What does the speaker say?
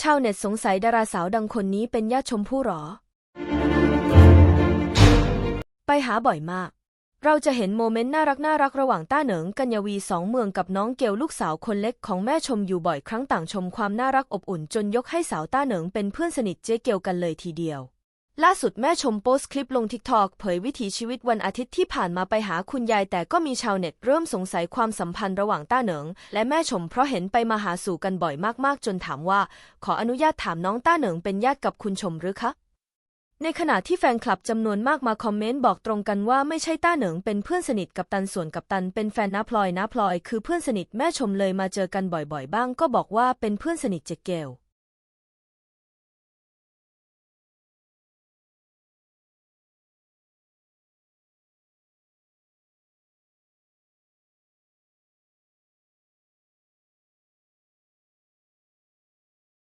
ชาวเน็ตสงสัยดาราสาวดังคนนี้เป็นญาติชมพู่หรอ ไปหาบ่อยมาก เราจะเห็นโมเมนต์น่ารักน่ารักระหว่างต้าเหนิงกัญญาวีสองเมืองกับน้องเกลลูกสาวคนเล็กของแม่ชมอยู่บ่อยครั้งต่างชมความน่ารักอบอุ่นจนยกให้สาวต้าเหนิงเป็นเพื่อนสนิทเจ๊เกลกันเลยทีเดียว ล่าสุดแม่ชมโพสต์คลิปลงทิกทอกเผยวิถีชีวิตวันอาทิตย์ที่ผ่านมาไปหาคุณยาย แต่ก็มีชาวเน็ตเริ่มสงสัยความสัมพันธ์ระหว่างต้าเหนิง และแม่ชมเพราะเห็นไปมาหาสู่กันบ่อยมากๆ จนถามว่า ขออนุญาตถามน้องต้าเหนิงเป็นญาติกับคุณชมหรือคะ ในขณะที่แฟนคลับจำนวนมากมาคอมเมนต์บอกตรงกันว่าไม่ใช่ต้าเหนิงเป็นเพื่อนสนิทกับตันส่วนกับตันเป็นแฟนน้าพลอยน้าพลอย คือเพื่อนสนิทแม่ชมเลยมาเจอกันบ่อยๆ บ้าง ก็บอกว่าเป็นเพื่อนสนิทเจเกล